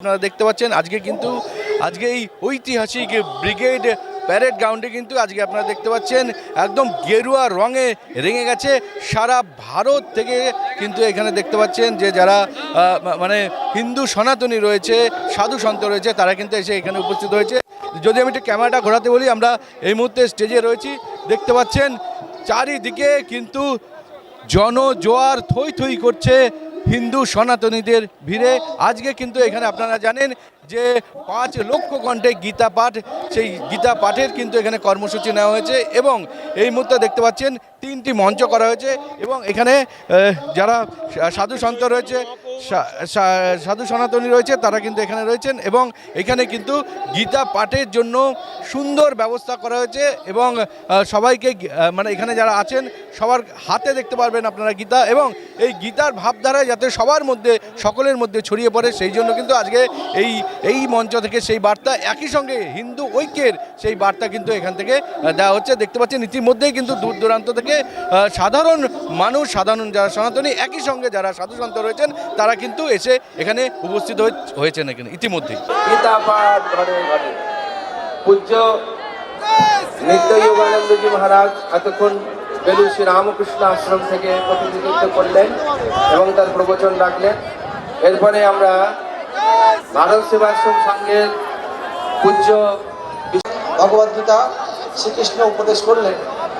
আপনারা দেখতে পাচ্ছেন, আজকে কিন্তু, আজকে এই ঐতিহাসিক ব্রিগেড প্যারেড গ্রাউন্ডে কিন্তু আজকে আপনারা দেখতে পাচ্ছেন, একদম গেরুয়া রঙে রেঙে গেছে। সারা ভারত থেকে কিন্তু এখানে দেখতে পাচ্ছেন যে যারা মানে হিন্দু সনাতনী রয়েছে, সাধু সন্ত রয়েছে, তারা কিন্তু এসে এখানে উপস্থিত হয়েছে। যদি আমি একটু ক্যামেরাটা ঘোরাতে বলি, আমরা এই মুহূর্তে স্টেজে রয়েছি। দেখতে পাচ্ছেন, চারিদিকে কিন্তু জনজোয়ার থই থই করছে হিন্দু সনাতনীদের ভিড়ে। আজকে কিন্তু এখানে আপনারা জানেন যে পাঁচ লক্ষ কণ্ঠে গীতা পাঠ, সেই গীতা পাঠের কিন্তু এখানে কর্মসূচি নেওয়া হয়েছে এবং এই মুহূর্তে দেখতে পাচ্ছেন তিনটি মঞ্চ করা হয়েছে এবং এখানে যারা সাধু সন্ত রয়েছে সাধু সনাতনী রয়েছে, তারা কিন্তু এখানে রয়েছেন এবং এখানে কিন্তু গীতা পাঠের জন্য সুন্দর ব্যবস্থা করা হয়েছে এবং সবাইকে মানে এখানে যারা আছেন সবার হাতে দেখতে পারবেন আপনারা গীতা এবং এই গীতার ভাবধারায় যাতে সবার মধ্যে, সকলের মধ্যে ছড়িয়ে পড়ে, সেই জন্য কিন্তু আজকে এই এই মঞ্চ থেকে সেই বার্তা একই সঙ্গে হিন্দু ঐক্যের সেই বার্তা কিন্তু এখান থেকে দেওয়া হচ্ছে। দেখতে পাচ্ছেন, ইতিমধ্যেই কিন্তু দূর দূরান্ত থেকে সাধারণ মানুষ, সাধারণ যারা সনাতনী, একই সঙ্গে যারা সাধু সন্ত রয়েছেন, তারা কিন্তু এসে এখানে উপস্থিত হয়ে- হয়েছেন এখানে, ইতিমধ্যে। পূজ্য নিত্য মহারাজ এতক্ষণ বেলুর শ্রী রামকৃষ্ণ আশ্রম থেকে প্রতিনিধিত্ব করলেন এবং তার প্রবচন রাখলেন। এরপরে আমরা ভারত সেবাশ্রম সংঘের পূজ্য ভগবদ্গীতা শ্রীকৃষ্ণ উপদেশ করলেন।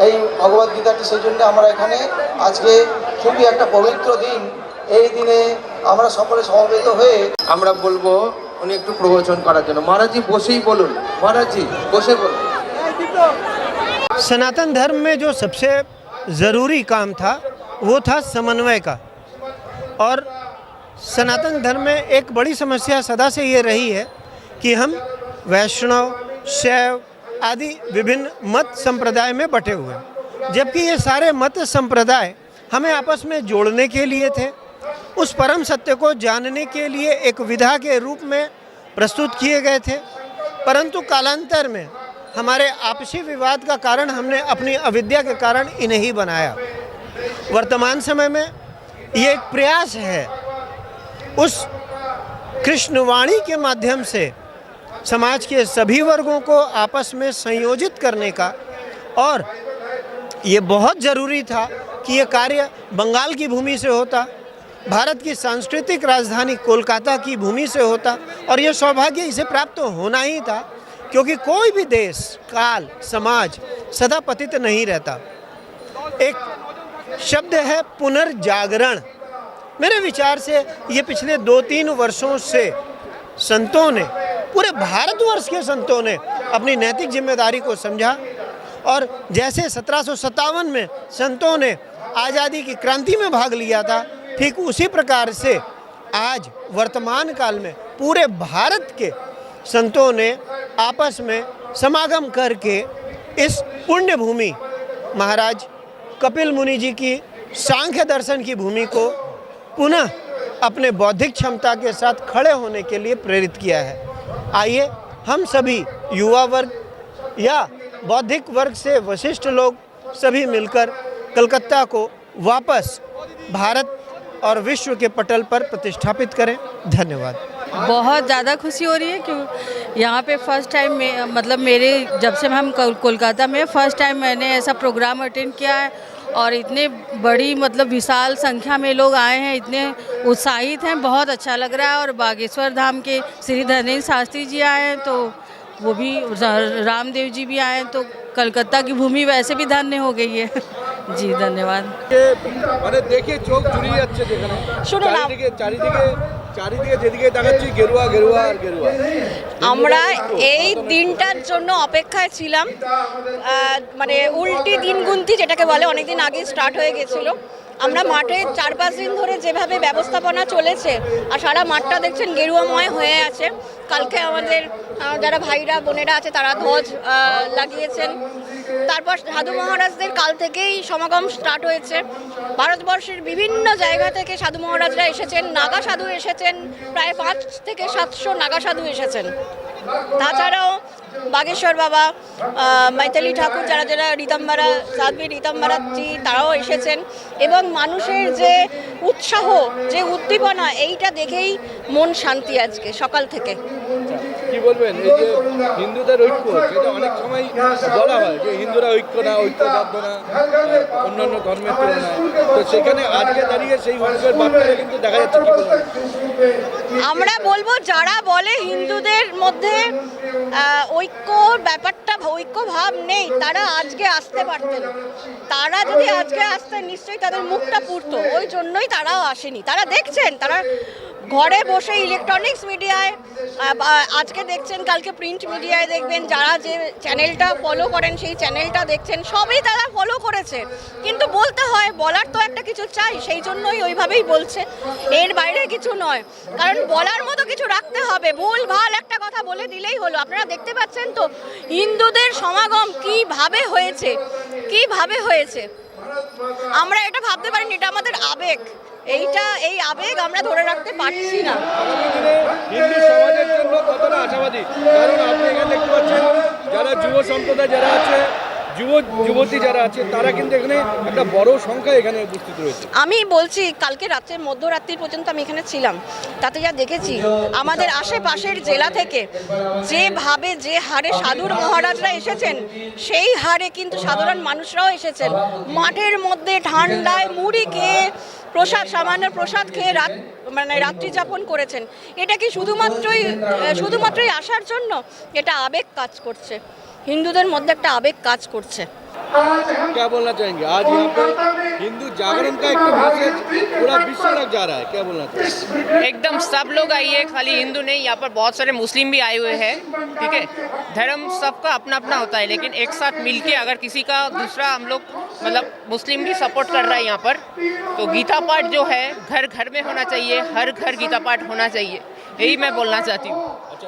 এই ভগবদ্গীতাটি সেই জন্য আমরা এখানে আজকে খুবই একটা পবিত্র দিন। এই দিনে আমরা সকলে সমবেত হয়ে আমরা বলবো উনি একটু প্রবচন করার জন্য মহারাজজি বসেই বলুন মহারাজজি বসে বলুন सनातन धर्म में जो सबसे ज़रूरी काम था वो था समन्वय का और सनातन धर्म में एक बड़ी समस्या सदा से ये रही है कि हम वैष्णव शैव आदि विभिन्न मत संप्रदाय में बटे हुए हैं जबकि ये सारे मत संप्रदाय हमें आपस में जोड़ने के लिए थे उस परम सत्य को जानने के लिए एक विधा के रूप में प्रस्तुत किए गए थे। परंतु कालांतर में हमारे आपसी विवाद का कारण हमने अपनी अविद्या के कारण इन्हें ही बनाया। वर्तमान समय में ये एक प्रयास है उस कृष्णवाणी के माध्यम से समाज के सभी वर्गों को आपस में संयोजित करने का और ये बहुत ज़रूरी था कि ये कार्य बंगाल की भूमि से होता। भारत की सांस्कृतिक राजधानी कोलकाता की भूमि से होता और ये सौभाग्य इसे प्राप्त होना ही था, क्योंकि कोई भी देश, काल, समाज सदा पतित नहीं रहता। एक शब्द है पुनर्जागरण। मेरे विचार से ये पिछले दो तीन वर्षों से संतों ने, पूरे भारतवर्ष के संतों ने अपनी नैतिक ज़िम्मेदारी को समझा और जैसे सत्रह सौ सत्तावन में संतों ने आज़ादी की क्रांति में भाग लिया था ठीक उसी प्रकार से आज वर्तमान काल में पूरे भारत के संतों ने आपस में समागम करके इस पुण्य भूमि महाराज कपिल मुनि जी की सांख्य दर्शन की भूमि को पुनः अपने बौद्धिक क्षमता के साथ खड़े होने के लिए प्रेरित किया है। आइए, हम सभी युवा वर्ग या बौद्धिक वर्ग से वशिष्ठ लोग सभी मिलकर कलकत्ता को वापस भारत और विश्व के पटल पर प्रतिष्ठापित करें। धन्यवाद। बहुत ज़्यादा खुशी हो रही है क्यों? यहाँ पे फ़र्स्ट टाइम मतलब मेरे, जब से हम कोलकाता में फ़र्स्ट टाइम मैंने ऐसा प्रोग्राम अटेंड किया है और इतने बड़ी मतलब विशाल संख्या में लोग आए हैं, इतने उत्साहित हैं, बहुत अच्छा लग रहा है और बागेश्वर धाम के श्री धनेन्द्र शास्त्री जी आए हैं तो वो भी रामदेव जी भी आए हैं तो कलकत्ता की भूमि वैसे भी धन्य हो गई है। জি ধন্যবাদ। মানে দেখে চোখ জুড়িয়ে যাচ্ছে যেখানে। শুনুন চারিদিকে চারিদিকে চারিদিকে যেদিকে দেখাচ্ছি গেরুয়া গেরুয়া আর গেরুয়া। আমরা এই দিনটার জন্য অপেক্ষায় ছিলাম। মানে উল্টি দিন গুনতি যেটাকে বলে অনেকদিন আগে স্টার্ট হয়ে গেছিল। আমরা মাঠে চার পাঁচ দিন ধরে যেভাবে ব্যবস্থাপনা চলেছে, আর সারা মাঠটা দেখছেন গেরুয়াময় হয়ে আছে। কালকে আমাদের যারা ভাইরা, বোনেরা আছে, তারা ধ্বজ লাগিয়েছেন। তারপর সাধু মহারাজদের কাল থেকেই সমাগম স্টার্ট হয়েছে। ভারতবর্ষের বিভিন্ন জায়গা থেকে সাধু মহারাজরা এসেছেন, নাগা সাধু এসেছেন, প্রায় পাঁচ থেকে সাতশো নাগা সাধু এসেছেন। তাছাড়াও বাগেশ্বর বাবা মাইতালি ঠাকুর যারা যারা রীতাম্বারা, সাধবী রীতাম্বারাজি তারাও এসেছেন। এবং মানুষের যে উৎসাহ, যে উদ্দীপনা, এইটা দেখেই মন শান্তি আজকে, সকাল থেকে। কি বলবেন? এই যে হিন্দুদের ঐক্য, সেটা অনেক সময় বলা হয় যে হিন্দুরা ঐক্য না, ঐক্যবদ্ধ না, অন্যান্য ধর্মের তুলনায়। তো সেখানে আজকে দাঁড়িয়ে সেই ঐক্যের বার্তাটা কিন্তু দেখা যাচ্ছে, কি আমরা বলব, যারা বলে হিন্দুদের মধ্যে ঐক্য ব্যাপারটা, ঐক্য ভাব নেই, তারা আজকে আসতে পারতেন তারা যদি আজকে আসতেন, নিশ্চয়ই তাদের মুখটা পুড়তো। ওই জন্যই তারাও আসেনি। তারা দেখছেন, তারা ঘরে বসে ইলেকট্রনিক্স মিডিয়ায় আজকে দেখছেন, কালকে প্রিন্ট মিডিয়ায় দেখবেন, যারা যে চ্যানেলটা ফলো করেন, সেই চ্যানেলটা দেখছেন, সবই তারা ফলো করেছে। কিন্তু বলতে হয়, বলার তো একটা কিছু চাই, সেই জন্যই ওইভাবেই বলছে। এর বাইরে কিছু নয়। কারণ বলার মতো কিছু রাখতে হবে। ভুল, ভালো একটা কথা বলে দিলেই হলো। আপনারা দেখতে পাচ্ছেন তো, হিন্দুদের সমাগম কীভাবে হয়েছে? কীভাবে হয়েছে? আমরা এটা ভাবতে পারিনি, এটা আমাদের আবেগ। এইটা এই আবেগ আমরা ধরে রাখতে পারছি না। হিন্দু সমাজের জন্য কতটা আশাবাদী? কারণ আপনি এখানে দেখতে পাচ্ছেন যারা যুব সম্প্রদায় যারা আছে যুব যুবতী যারা আছে তারা কিন্তু এখানে একটা বড় সংখ্যা এখানে উপস্থিত রয়েছে। আমি বলছি কালকে রাত্রের মধ্যরাত্রি পর্যন্ত আমি এখানে ছিলাম। তাতে যা দেখেছি আমাদের আশেপাশের জেলা থেকে যেভাবে যে হারে সাধুর মহারাজরা এসেছেন সেই হারে কিন্তু সাধারণ মানুষরাও এসেছেন। মাঠের মধ্যে ঠান্ডায় মুড়ি খেয়ে প্রসাদ, সামান্য প্রসাদ খেয়ে রাত মানে রাত্রি যাপন করেছেন। এটা কি শুধুমাত্রই শুধুমাত্রই আসার জন্য? এটা আবেগ কাজ করছে। হিন্দুদের মধ্যে একটা আবেগ কাজ করছে। क्या बोलना चाहेंगे? आज यहाँ पे हिंदू जागरण का एक मैसेज पूरा विश्व तक जा रहा है। क्या बोलना चाहेंगे? एकदम सब लोग आइए खाली हिंदू नहीं यहाँ पर बहुत सारे मुस्लिम भी आए हुए हैं ठीक है? धर्म सबका अपना अपना होता है लेकिन एक साथ मिलके अगर किसी का दूसरा हम लोग मतलब मुस्लिम भी सपोर्ट कर रहा है यहाँ पर तो गीता पाठ जो है घर घर में होना चाहिए हर घर गीता पाठ होना चाहिए यही मैं बोलना चाहती हूँ।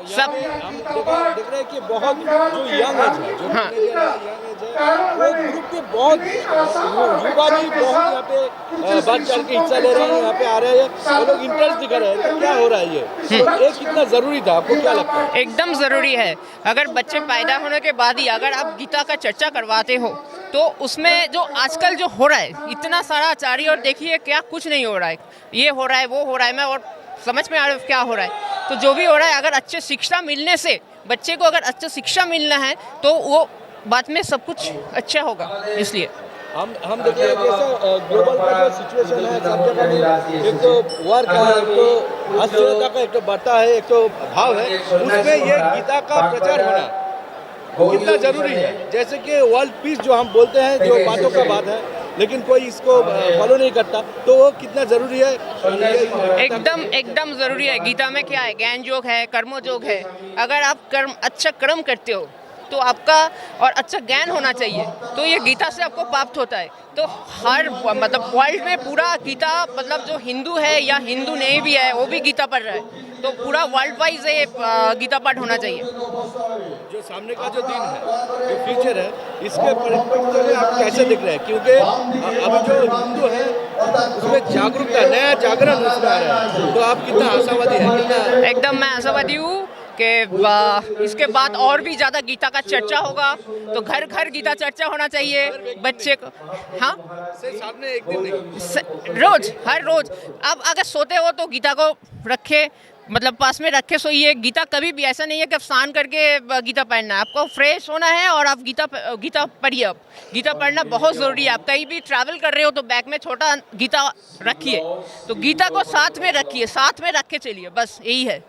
सब हम देख देख रहे हैं कि बहुत जो यंग है जो हाँ। वो ग्रुप के बहुत युवा भी बहुत यहाँ पे बढ़ चढ़ के हिस्सा ले रहे हैं यहाँ पे आ रहे हैं। वो लोग इंटरेस्ट दिखा रहे हैं तो क्या हो रहा है ये? तो ये कितना ज़रूरी था आपको क्या लगता है? एकदम ज़रूरी है। अगर बच्चे पैदा होने के बाद ही अगर आप गीता का चर्चा करवाते हो तो उसमें जो आजकल जो हो रहा है इतना सारा आचार्य और देखिए क्या कुछ नहीं हो रहा है। ये हो रहा है वो हो रहा है मैं और समझ में आ रहा है क्या हो रहा है। तो जो भी हो रहा है अगर अच्छे शिक्षा मिलने से बच्चे को अगर अच्छा शिक्षा मिलना है तो वो बाद में सब कुछ अच्छा होगा इसलिए। हम हम देख रहे हैं जैसे ग्लोबल का जो सिचुएशन है सब जगह एक तो वर्क है एक तो अस्थिरता का एक तो बढ़ता है एक तो भाव है उसमें ये गीता का प्रचार होना कितना ज़रूरी है। जैसे कि वर्ल्ड पीस जो हम बोलते हैं जो बातों का बात है लेकिन कोई इसको फॉलो नहीं करता तो वो कितना ज़रूरी है? एकदम एकदम ज़रूरी है। गीता में क्या है? ज्ञान योग है कर्म योग है। अगर आप कर्म अच्छा कर्म करते हो तो आपका और अच्छा ज्ञान होना चाहिए। तो ये गीता से आपको प्राप्त होता है। तो हर मतलब वर्ल्ड में पूरा गीता मतलब जो हिंदू है या हिंदू नहीं भी है वो भी गीता पढ़ रहा है। तो पूरा वर्ल्ड वाइज ये गीता पाठ होना चाहिए। जो सामने का जो दिन है जो फ्यूचर है इसके परिप्रेक्ष्य में आप कैसे दिख रहे हैं? क्योंकि अभी जो हिंदू है उसमें जागरूकता नया जागरण उसमें आ रहा है। तो आप कितना आशावादी है? कितना एकदम मैं आशावादी हूँ। कि इसके बाद और भी ज़्यादा गीता का चर्चा होगा। तो घर घर गीता चर्चा होना चाहिए बच्चे को। हाँ? रोज हर रोज। अब अगर सोते हो तो गीता को रखे मतलब पास में रखे सोइए गीता कभी भी ऐसा नहीं है कि आप स्नान करके गीता पढ़ना है। आपको फ्रेश होना है और आप गीता गीता पढ़िए अब। गीता पढ़ना बहुत ज़रूरी है। आप कहीं भी ट्रैवल कर रहे हो तो बैग में छोटा गीता रखिए। तो गीता को साथ में रखिए, साथ में रख के चलिए, बस यही है।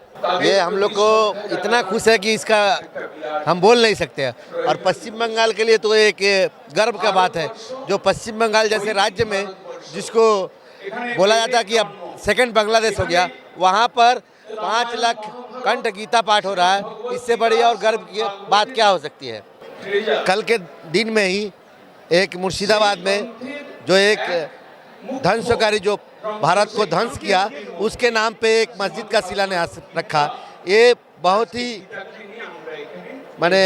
ये हम लोग को इतना खुश है कि इसका हम बोल नहीं सकते और पश्चिम बंगाल के लिए तो एक गर्व का बात है। जो पश्चिम बंगाल जैसे राज्य में जिसको बोला जाता कि अब सेकंड बांग्लादेश हो गया, वहाँ पर पाँच लाख कंठ गीता पाठ हो रहा है। इससे बड़ी और गर्व की बात क्या हो सकती है? कल के दिन में ही एक मुर्शिदाबाद में जो एक ध्वंसकारी जो भारत को ध्वंस किया, उसके नाम पे एक मस्जिद का शिलान्यास रखा। ये बहुत ही माने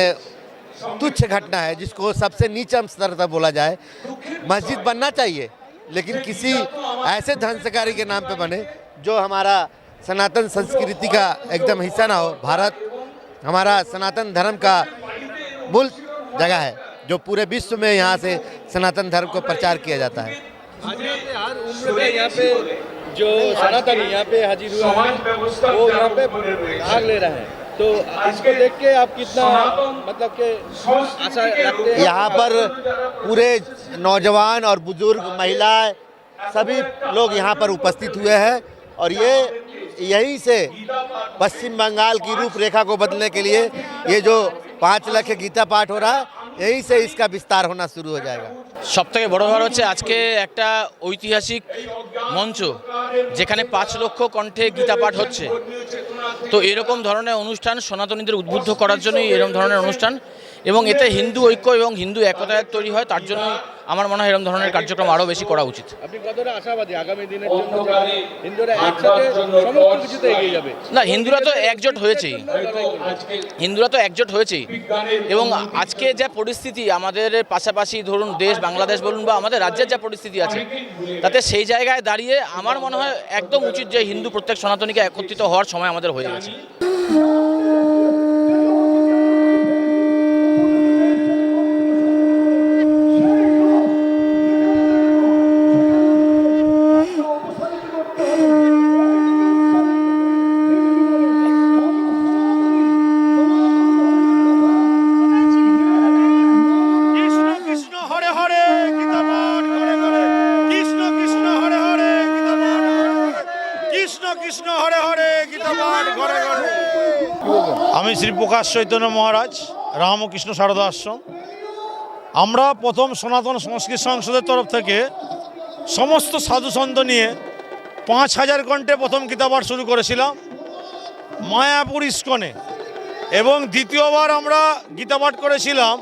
तुच्छ घटना है, जिसको सबसे नीचा स्तर तक बोला जाए। मस्जिद बनना चाहिए, लेकिन किसी ऐसे ध्वंसकारी के नाम पे बने जो हमारा सनातन संस्कृति का एकदम हिस्सा ना हो। भारत हमारा सनातन धर्म का मूल जगह है जो पूरे विश्व में यहाँ से सनातन धर्म को प्रचार किया जाता है। हर उम्र यहाँ पे जो सनातन यहाँ पे हाजिर हुआ है वो यहाँ पे भाग ले रहे हैं। तो इसको देख के आप कितना मतलब के आशा रखते हैं? यहाँ पर पूरे नौजवान और बुज़ुर्ग महिलाएँ सभी लोग यहाँ पर उपस्थित हुए हैं और ये यहीं से पश्चिम बंगाल की रूपरेखा को बदलने के लिए ये जो पाँच लाख गीता पाठ हो रहा है यहीं से इसका विस्तार होना शुरू हो जाएगा সব থেকে বড় ব্যাপার হচ্ছে আজকে একটা ঐতিহাসিক মঞ্চ যেখানে পাঁচ লক্ষ কণ্ঠে গীতা পাঠ হচ্ছে তো এরকম ধরনের অনুষ্ঠান সনাতনীদের উদ্বুদ্ধ করার জন্যই এরকম ধরনের অনুষ্ঠান এবং এতে হিন্দু ঐক্য এবং হিন্দু একতায় তৈরি হয় তার জন্য আমার মনে হয় এরকম ধরনের কার্যক্রম আরও বেশি করা উচিত। আপনি কতটা আশাবাদী? আগামী দিনের জন্য হিন্দুরা একসাথে সমস্ত কিছুতে এগিয়ে যাবে। না হিন্দুরা তো একজোট হয়েছেই। হিন্দুরা তো একজোট হয়েছেই। এবং আজকে যা পরিস্থিতি আমাদের পাশাপাশি ধরুন দেশ বাংলাদেশ বলুন বা আমাদের রাজ্যের যা পরিস্থিতি আছে তাতে সেই জায়গায় দাঁড়িয়ে আমার মনে হয় একদম উচিত যে হিন্দু প্রত্যেক সনাতনীকে একত্রিত হওয়ার সময় আমাদের হয়ে গেছে কৃষ্ণ কৃষ্ণ হরে হরে গীতা পাঠ ঘরে ঘরে কৃষ্ণ কৃষ্ণ হরে হরে গীতা পাঠ ঘরে ঘরে। কৃষ্ণ কৃষ্ণ হরে হরে গীতা পাঠ ঘরে ঘরে আমি শ্রী প্রকাশ চৈতন্য মহারাজ, রামকৃষ্ণ সারদা আশ্রম। আমরা প্রথম সনাতন সংস্কৃত সংসদের তরফ থেকে সমস্ত সাধু সন্ত নিয়ে পাঁচ হাজার কণ্ঠে প্রথম পাঠ শুরু করেছিলাম, মায়াপুর ইস্কনে। এবং দ্বিতীয়বার আমরা গীতাপাঠ করেছিলাম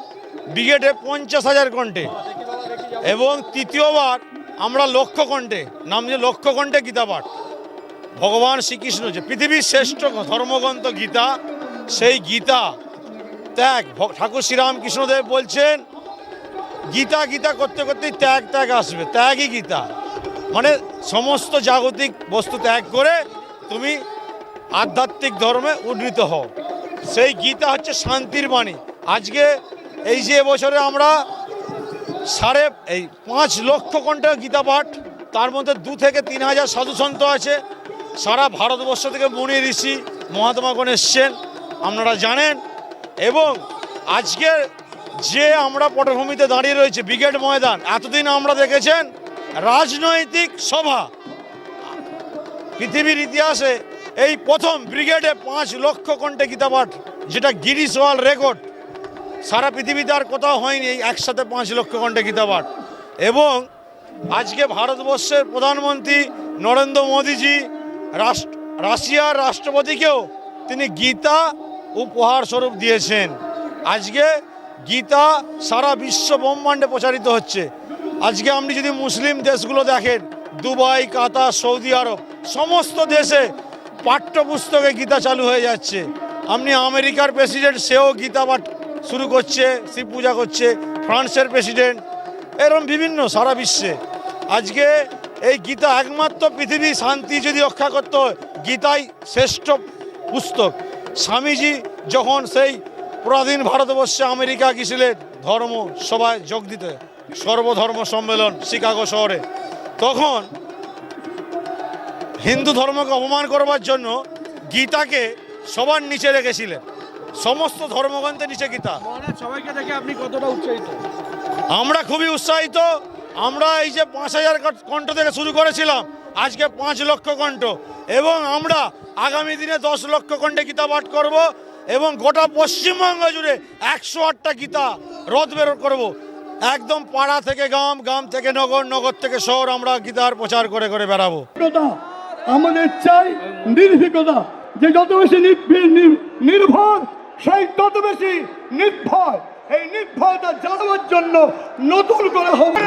ব্রিগেডে পঞ্চাশ হাজার কণ্ঠে এবং তৃতীয়বার আমরা লক্ষ কণ্ঠে নাম যে লক্ষ কণ্ঠে গীতাপাঠ ভগবান শ্রীকৃষ্ণ যে পৃথিবীর শ্রেষ্ঠ ধর্মগ্রন্থ গীতা সেই গীতা। ত্যাগ ঠাকুর শ্রীরামকৃষ্ণদেব বলছেন, গীতা গীতা করতে করতেই ত্যাগ ত্যাগ আসবে। ত্যাগই গীতা। মানে সমস্ত জাগতিক বস্তু ত্যাগ করে তুমি আধ্যাত্মিক ধর্মে উন্নীত হও। সেই গীতা হচ্ছে শান্তির বাণী। আজকে এই যে বছরে আমরা সাড়ে এই পাঁচ লক্ষ কণ্ঠে গীতা পাঠ, তার মধ্যে দু থেকে তিন হাজার সাধুসন্ত আছে। সারা ভারতবর্ষ থেকে মুনি ঋষি মহাত্মা মহাত্মাগণ এসছেন আপনারা জানেন, এবং আজকের যে আমরা পটভূমিতে দাঁড়িয়ে রয়েছে, ব্রিগেড ময়দান, এতদিন আমরা দেখেছেন রাজনৈতিক সভা। পৃথিবীর ইতিহাসে এই প্রথম ব্রিগেডে পাঁচ লক্ষ কণ্ঠে গীতা পাঠ যেটা গিরিশ ওয়ার্ল্ড রেকর্ড। সারা পৃথিবীতে আর কোথাও হয়নি এই একসাথে পাঁচ লক্ষ কণ্ঠে গীতা পাঠ এবং আজকে ভারতবর্ষের প্রধানমন্ত্রী নরেন্দ্র মোদীজি, রাষ্ট্র, রাশিয়ার রাষ্ট্রপতিকেও তিনি গীতা উপহার স্বরূপ দিয়েছেন। আজকে গীতা সারা বিশ্ব ব্রহ্মাণ্ডে প্রচারিত হচ্ছে। আজকে আপনি যদি মুসলিম দেশগুলো দেখেন, দুবাই, কাতার, সৌদি আরব, সমস্ত দেশে পাঠ্যপুস্তকে গীতা চালু হয়ে যাচ্ছে। আপনি আমেরিকার প্রেসিডেন্ট, সেও গীতা পাঠ শুরু করছে, শিব পূজা করছে, ফ্রান্সের প্রেসিডেন্ট এরকম বিভিন্ন সারা বিশ্বে। আজকে এই গীতা একমাত্র পৃথিবী শান্তি যদি রক্ষা করতে হয়, গীতাই শ্রেষ্ঠ পুস্তক। স্বামীজি যখন সেই পরাধীন ভারতবর্ষে আমেরিকা গিয়েছিলেন ধর্ম সভায় যোগ দিতে সর্বধর্ম সম্মেলন শিকাগো শহরে তখন হিন্দু ধর্মকে অপমান করবার জন্য গীতাকে সবার নিচে রেখেছিলেন সমস্ত ধর্মগ্রন্থের নিচে গীতা। সবাইকে দেখে আপনি কতটা উৎসাহিত? আমরা খুবই উৎসাহিত। আমরা এই যে পাঁচ হাজার কণ্ঠ থেকে শুরু করেছিলাম আজকে পাঁচ লক্ষ কণ্ঠ। এবং আমরা আগামী দিনে দশ লক্ষ কণ্ঠে গীতা পাঠ করব এবং গোটা পশ্চিমবঙ্গ জুড়ে একশো আটটা গীতা রথ বের করব। একদম পাড়া থেকে গ্রাম গ্রাম থেকে নগর নগর থেকে শহর আমরা গীতার প্রচার করে করে বেড়াবো। আমাদের চাই নির্ভীকতা। যে যত বেশি নির্ভী- নির- নির্ভর সেই তত বেশি নির্ভয় এই নির্ভয়তা জানাবার জন্য নতুন করে হবে।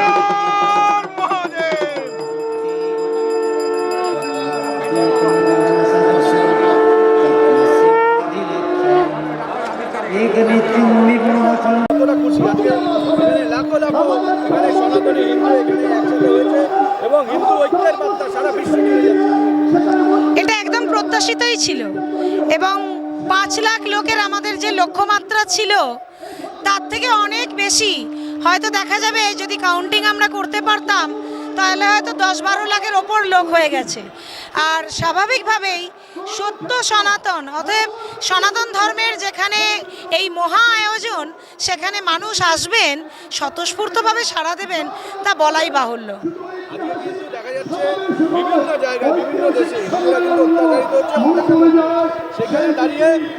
লাখো লাখো এখানে সনাতনী হিন্দু এখানে একসাথে হয়েছে এবং হিন্দু ঐক্যের বার্তা সারা বিশ্ব এটা একদম প্রত্যাশিতই ছিল। এবং পাঁচ লাখ লোকের আমাদের যে লক্ষ্যমাত্রা ছিল তার থেকে অনেক বেশি। হয়তো দেখা যাবে যদি কাউন্টিং আমরা করতে পারতাম তাহলে হয়তো দশ বারো লাখের ওপর লোক হয়ে গেছে। আর স্বাভাবিকভাবেই সত্য সনাতন, অতএব সনাতন ধর্মের যেখানে এই মহা আয়োজন, সেখানে মানুষ আসবেন, স্বতঃস্ফূর্তভাবে সাড়া দেবেন, তা বলাই বাহুল্য।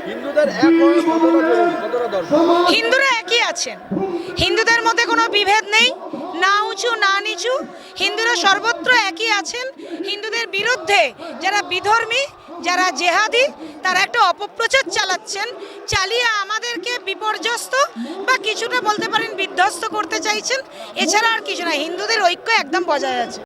হিন্দুদের হিন্দুরা একই আছেন। হিন্দুদের মধ্যে কোনো বিভেদ নেই। না উঁচু, না নিচু। হিন্দুরা সর্বত্র একই আছেন। হিন্দুদের বিরুদ্ধে যারা বিধর্মী, যারা জেহাদি, তারা একটা অপপ্রচার চালাচ্ছেন। চালিয়ে আমাদেরকে বিপর্যস্ত বা কিছুটা বলতে পারেন বিধ্বস্ত করতে চাইছেন। এছাড়া আর কিছু না, হিন্দুদের ঐক্য একদম বজায় আছে।